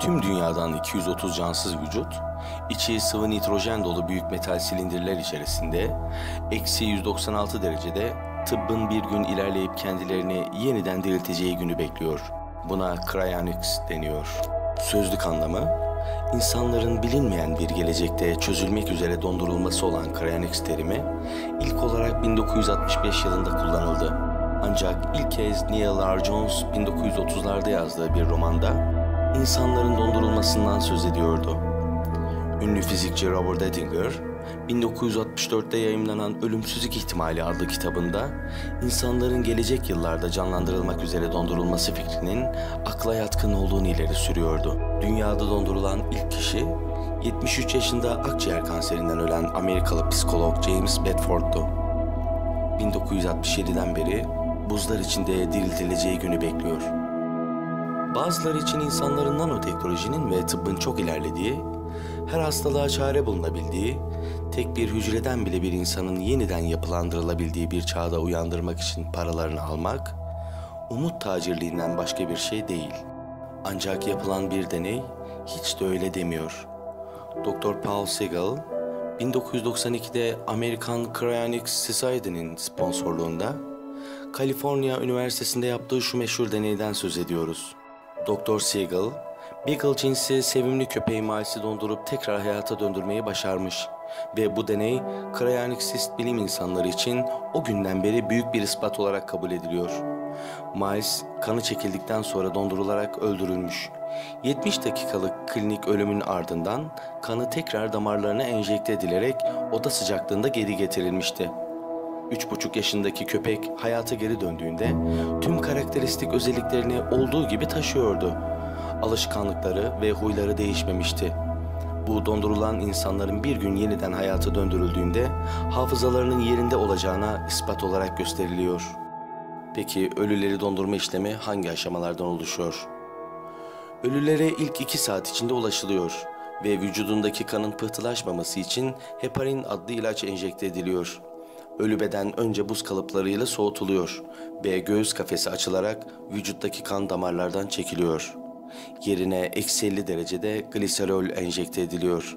Tüm dünyadan 230 cansız vücut, içi sıvı nitrojen dolu büyük metal silindirler içerisinde, eksi 196 derecede tıbbın bir gün ilerleyip kendilerini yeniden dirilteceği günü bekliyor. Buna cryonics deniyor. Sözlük anlamı, insanların bilinmeyen bir gelecekte çözülmek üzere dondurulması olan cryonics terimi ilk olarak 1965 yılında kullanıldı. Ancak ilk kez Neil R. Jones 1930'larda yazdığı bir romanda insanların dondurulmasından söz ediyordu. Ünlü fizikçi Robert Ettinger, 1964'te yayımlanan Ölümsüzlük İhtimali adlı kitabında insanların gelecek yıllarda canlandırılmak üzere dondurulması fikrinin akla yatkın olduğunu ileri sürüyordu. Dünyada dondurulan ilk kişi 73 yaşında akciğer kanserinden ölen Amerikalı psikolog James Bedford'du. 1967'den beri buzlar içinde diriltileceği günü bekliyor. Bazıları için insanların nanoteknolojinin ve tıbbın çok ilerlediği, her hastalığa çare bulunabildiği, tek bir hücreden bile bir insanın yeniden yapılandırılabildiği bir çağda uyandırmak için paralarını almak, umut tacirliğinden başka bir şey değil. Ancak yapılan bir deney hiç de öyle demiyor. Dr. Paul Siegel, 1992'de American Cryonics Society'nin sponsorluğunda Kaliforniya Üniversitesi'nde yaptığı şu meşhur deneyden söz ediyoruz. Dr. Siegel, Beagle cinsi sevimli köpeği Miles'i dondurup tekrar hayata döndürmeyi başarmış. Ve bu deney, Cryonicsist bilim insanları için o günden beri büyük bir ispat olarak kabul ediliyor. Miles, kanı çekildikten sonra dondurularak öldürülmüş. 70 dakikalık klinik ölümün ardından kanı tekrar damarlarına enjekte edilerek oda sıcaklığında geri getirilmişti. Üç buçuk yaşındaki köpek hayata geri döndüğünde tüm karakteristik özelliklerini olduğu gibi taşıyordu. Alışkanlıkları ve huyları değişmemişti. Bu dondurulan insanların bir gün yeniden hayata döndürüldüğünde hafızalarının yerinde olacağına ispat olarak gösteriliyor. Peki ölüleri dondurma işlemi hangi aşamalardan oluşuyor? Ölülere ilk iki saat içinde ulaşılıyor ve vücudundaki kanın pıhtılaşmaması için heparin adlı ilaç enjekte ediliyor. Ölü beden önce buz kalıplarıyla soğutuluyor ve göğüs kafesi açılarak vücuttaki kan damarlardan çekiliyor. Yerine eksi 50 derecede gliserol enjekte ediliyor.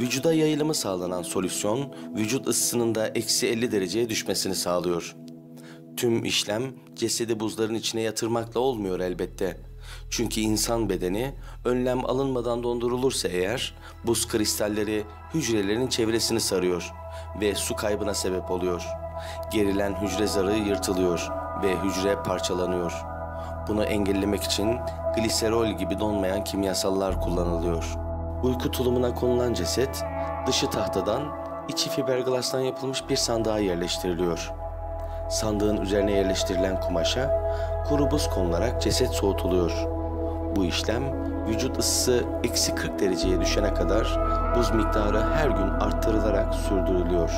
Vücuda yayılımı sağlanan solüsyon vücut ısısının da eksi 50 dereceye düşmesini sağlıyor. Tüm işlem cesedi buzların içine yatırmakla olmuyor elbette. Çünkü insan bedeni önlem alınmadan dondurulursa eğer buz kristalleri hücrelerin çevresini sarıyor ve su kaybına sebep oluyor. Gerilen hücre zarı yırtılıyor ve hücre parçalanıyor. Bunu engellemek için gliserol gibi donmayan kimyasallar kullanılıyor. Uyku tulumuna konulan ceset dışı tahtadan, içi fiberglastan yapılmış bir sandığa yerleştiriliyor. Sandığın üzerine yerleştirilen kumaşa kuru buz konularak ceset soğutuluyor. Bu işlem vücut ısısı eksi 40 dereceye düşene kadar buz miktarı her gün arttırılarak sürdürülüyor.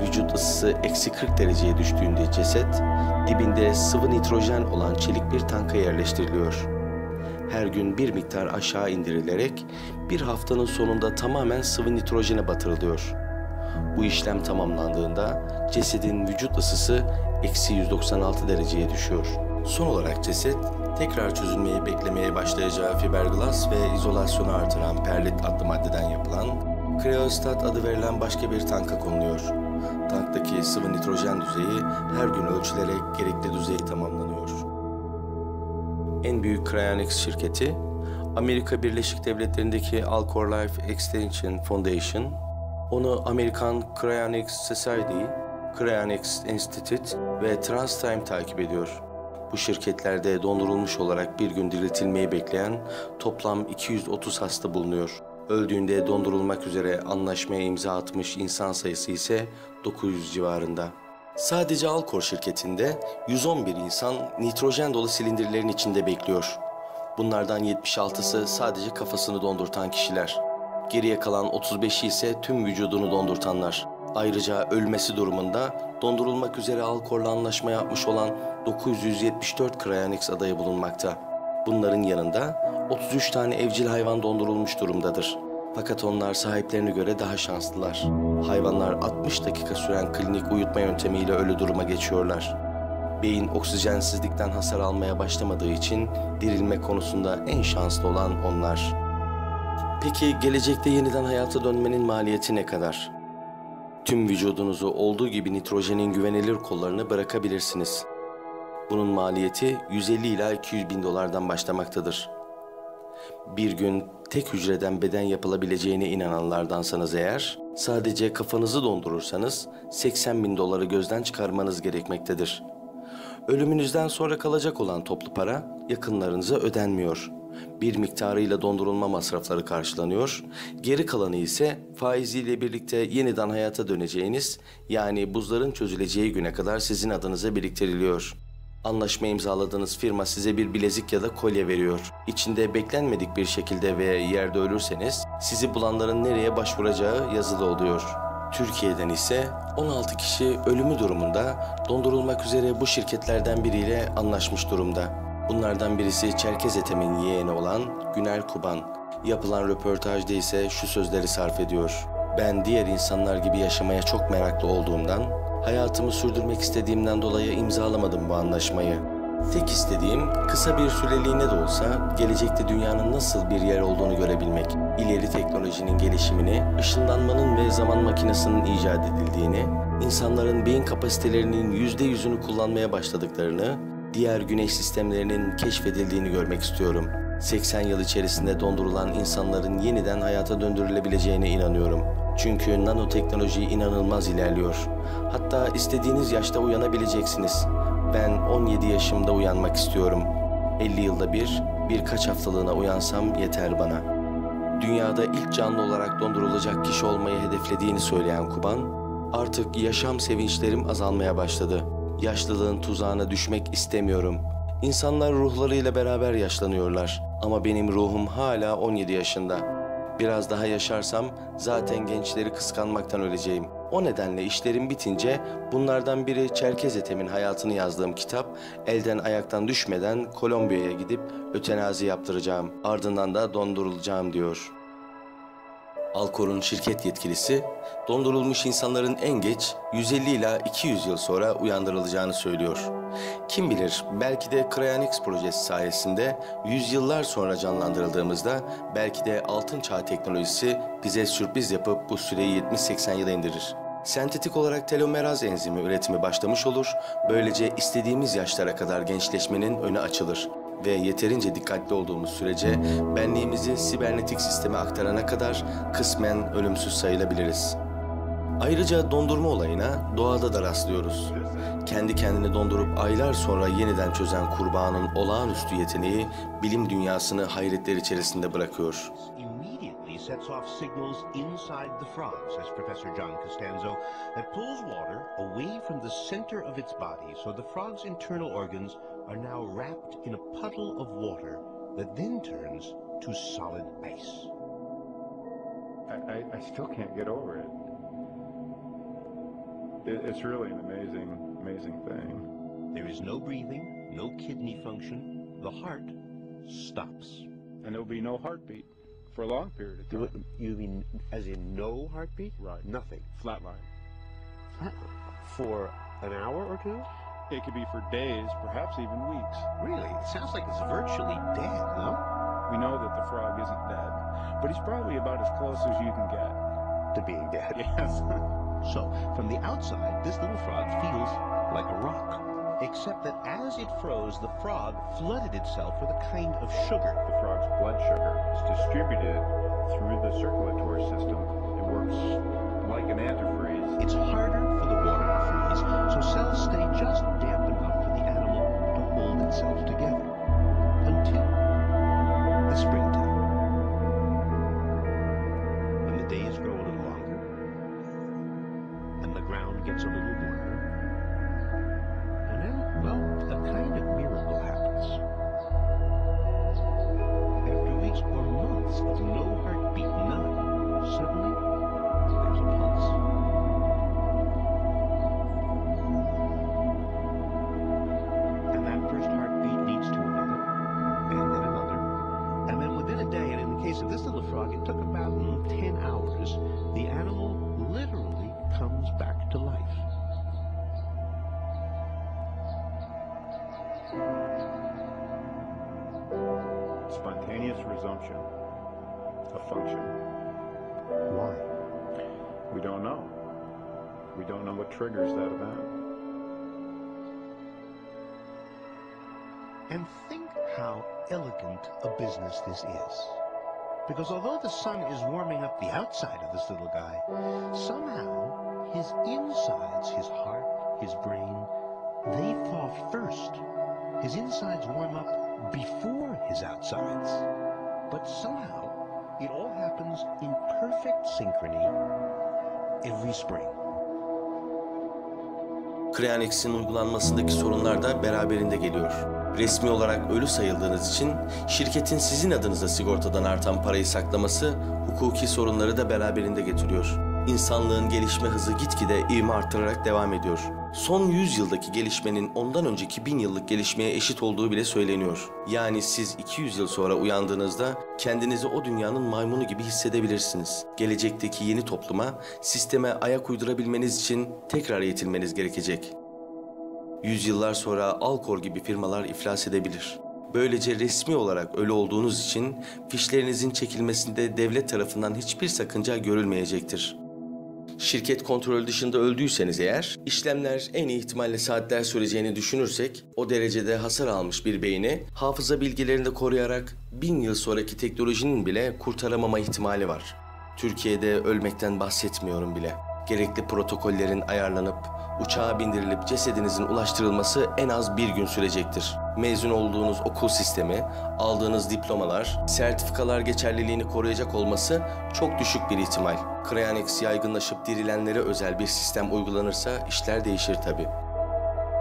Vücut ısısı eksi 40 dereceye düştüğünde ceset dibinde sıvı nitrojen olan çelik bir tanka yerleştiriliyor. Her gün bir miktar aşağı indirilerek bir haftanın sonunda tamamen sıvı nitrojene batırılıyor. Bu işlem tamamlandığında cesedin vücut ısısı eksi 196 dereceye düşüyor. Son olarak ceset tekrar çözülmeyi beklemeye başlayacağı fiberglas ve izolasyonu artıran perlit adlı maddeden yapılan kreostat adı verilen başka bir tanka konuluyor. Tanktaki sıvı nitrojen düzeyi her gün ölçülerek gerekli düzey tamamlanıyor. En büyük cryonics şirketi Amerika Birleşik Devletleri'ndeki Alcor Life Extension Foundation, onu Amerikan Cryonics Society, Cryonics Institute ve TransTime takip ediyor. Bu şirketlerde dondurulmuş olarak bir gün diriltilmeyi bekleyen toplam 230 hasta bulunuyor. Öldüğünde dondurulmak üzere anlaşmaya imza atmış insan sayısı ise 900 civarında. Sadece Alkor şirketinde 111 insan nitrojen dolu silindirlerin içinde bekliyor. Bunlardan 76'sı sadece kafasını dondurtan kişiler. Geriye kalan 35'i ise tüm vücudunu dondurtanlar. Ayrıca ölmesi durumunda dondurulmak üzere Alkor'la anlaşma yapmış olan 974 Cryonics adayı bulunmakta. Bunların yanında 33 tane evcil hayvan dondurulmuş durumdadır. Fakat onlar sahiplerine göre daha şanslılar. Hayvanlar 60 dakika süren klinik uyutma yöntemiyle ölü duruma geçiyorlar. Beyin oksijensizlikten hasar almaya başlamadığı için dirilme konusunda en şanslı olan onlar. Peki gelecekte yeniden hayata dönmenin maliyeti ne kadar? Tüm vücudunuzu olduğu gibi nitrojenin güvenilir kollarını bırakabilirsiniz. Bunun maliyeti 150 ila 200 bin dolardan başlamaktadır. Bir gün tek hücreden beden yapılabileceğine inananlardansanız eğer, sadece kafanızı dondurursanız 80 bin doları gözden çıkarmanız gerekmektedir. Ölümünüzden sonra kalacak olan toplu para yakınlarınıza ödenmiyor. Bir miktarıyla dondurulma masrafları karşılanıyor. Geri kalanı ise faiziyle birlikte yeniden hayata döneceğiniz yani buzların çözüleceği güne kadar sizin adınıza biriktiriliyor. Anlaşma imzaladığınız firma size bir bilezik ya da kolye veriyor. İçinde beklenmedik bir şekilde ve yerde ölürseniz sizi bulanların nereye başvuracağı yazılı oluyor. Türkiye'den ise 16 kişi ölümü durumunda dondurulmak üzere bu şirketlerden biriyle anlaşmış durumda. Bunlardan birisi Çerkez Ethem'in yeğeni olan Güner Kuban. Yapılan röportajda ise şu sözleri sarf ediyor. Ben diğer insanlar gibi yaşamaya çok meraklı olduğumdan, hayatımı sürdürmek istediğimden dolayı imzalamadım bu anlaşmayı. Tek istediğim kısa bir süreliğine de olsa gelecekte dünyanın nasıl bir yer olduğunu görebilmek. İleri teknolojinin gelişimini, ışınlanmanın ve zaman makinesinin icat edildiğini, insanların beyin kapasitelerinin yüzde yüzünü kullanmaya başladıklarını, diğer güneş sistemlerinin keşfedildiğini görmek istiyorum. 80 yıl içerisinde dondurulan insanların yeniden hayata döndürülebileceğine inanıyorum. Çünkü nanoteknoloji inanılmaz ilerliyor. Hatta istediğiniz yaşta uyanabileceksiniz. Ben 17 yaşımda uyanmak istiyorum. 50 yılda bir, birkaç haftalığına uyansam yeter bana. Dünyada ilk canlı olarak dondurulacak kişi olmayı hedeflediğini söyleyen Kuban, artık yaşam sevinçlerim azalmaya başladı. Yaşlılığın tuzağına düşmek istemiyorum. İnsanlar ruhlarıyla beraber yaşlanıyorlar ama benim ruhum hala 17 yaşında. Biraz daha yaşarsam zaten gençleri kıskanmaktan öleceğim. O nedenle işlerim bitince bunlardan biri Çerkez Ethem'in hayatını yazdığım kitap elden ayaktan düşmeden Kolombiya'ya gidip ötenazi yaptıracağım. Ardından da dondurulacağım diyor. Alkor'un şirket yetkilisi dondurulmuş insanların en geç 150 ila 200 yıl sonra uyandırılacağını söylüyor. Kim bilir belki de Cryonics projesi sayesinde yüzyıllar sonra canlandırıldığımızda belki de altın çağ teknolojisi bize sürpriz yapıp bu süreyi 70-80 yıla indirir. Sentetik olarak telomeraz enzimi üretimi başlamış olur, böylece istediğimiz yaşlara kadar gençleşmenin önü açılır ve yeterince dikkatli olduğumuz sürece benliğimizi sibernetik sisteme aktarana kadar kısmen ölümsüz sayılabiliriz. Ayrıca dondurma olayına doğada da rastlıyoruz. Kendi kendini dondurup aylar sonra yeniden çözen kurbağanın olağanüstü yeteneği bilim dünyasını hayretler içerisinde bırakıyor. sets off signals inside the frog, says Professor John Costanzo, that pulls water away from the center of its body so the frog's internal organs are now wrapped in a puddle of water that then turns to solid ice. I, I, I still can't get over it. it. It's really an amazing, amazing thing. There is no breathing, no kidney function. The heart stops. And there'll be no heartbeat for a long period of You, time. you mean as in no heartbeat? Right. Nothing. Flatline. Flatline. For an hour or two? It could be for days, perhaps even weeks. Really? It sounds like it's virtually dead, no? We know that the frog isn't dead, but he's probably about as close as you can get. To being dead. Yes. So, from the outside, this little frog feels like a rock. Except that as it froze, the frog flooded itself with a kind of sugar. the frog's blood sugar is distributed through the circulatory system. It works like an antifreeze. It's harder for the water so cells stay just damp enough for the animal to hold itself together. Until the springtime. When the days grow a little longer, and the ground gets a little of this little frog, it took about mm, 10 hours, the animal literally comes back to life. Spontaneous resumption of function. Why? We don't know. We don't know what triggers that event. And think how elegant a business this is. Because although the sun is warming up the outside of this little guy, somehow his insides, his heart, his brain, they thaw first. His insides warm up before his outsides. But somehow it all happens in perfect synchrony every spring. Cryonix'in uygulanmasındaki sorunlar da beraberinde geliyor. Resmi olarak ölü sayıldığınız için şirketin sizin adınıza sigortadan artan parayı saklaması hukuki sorunları da beraberinde getiriyor. İnsanlığın gelişme hızı gitgide ivme arttırarak devam ediyor. Son 100 yıldaki gelişmenin ondan önceki 1000 yıllık gelişmeye eşit olduğu bile söyleniyor. Yani siz 200 yıl sonra uyandığınızda kendinizi o dünyanın maymunu gibi hissedebilirsiniz. Gelecekteki yeni topluma, sisteme ayak uydurabilmeniz için tekrar eğitilmeniz gerekecek. Yüzyıllar sonra Alkor gibi firmalar iflas edebilir. Böylece resmi olarak ölü olduğunuz için fişlerinizin çekilmesinde devlet tarafından hiçbir sakınca görülmeyecektir. Şirket kontrol dışında öldüyseniz eğer, işlemler en iyi ihtimalle saatler süreceğini düşünürsek, o derecede hasar almış bir beyni hafıza bilgilerini de koruyarak bin yıl sonraki teknolojinin bile kurtaramama ihtimali var. Türkiye'de ölmekten bahsetmiyorum bile. Gerekli protokollerin ayarlanıp uçağa bindirilip cesedinizin ulaştırılması en az bir gün sürecektir. Mezun olduğunuz okul sistemi, aldığınız diplomalar, sertifikalar geçerliliğini koruyacak olması çok düşük bir ihtimal. Cryonics yaygınlaşıp dirilenlere özel bir sistem uygulanırsa işler değişir tabii.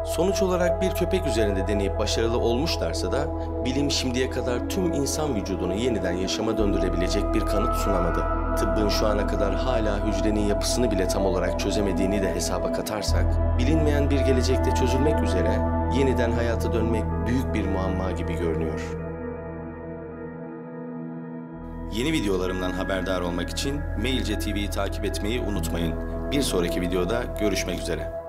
Sonuç olarak bir köpek üzerinde deneyip başarılı olmuşlarsa da bilim şimdiye kadar tüm insan vücudunu yeniden yaşama döndürebilecek bir kanıt sunamadı. Tıbbın şu ana kadar hala hücrenin yapısını bile tam olarak çözemediğini de hesaba katarsak, bilinmeyen bir gelecekte çözülmek üzere yeniden hayata dönmek büyük bir muamma gibi görünüyor. Yeni videolarımdan haberdar olmak için Mailce TV'yi takip etmeyi unutmayın. Bir sonraki videoda görüşmek üzere.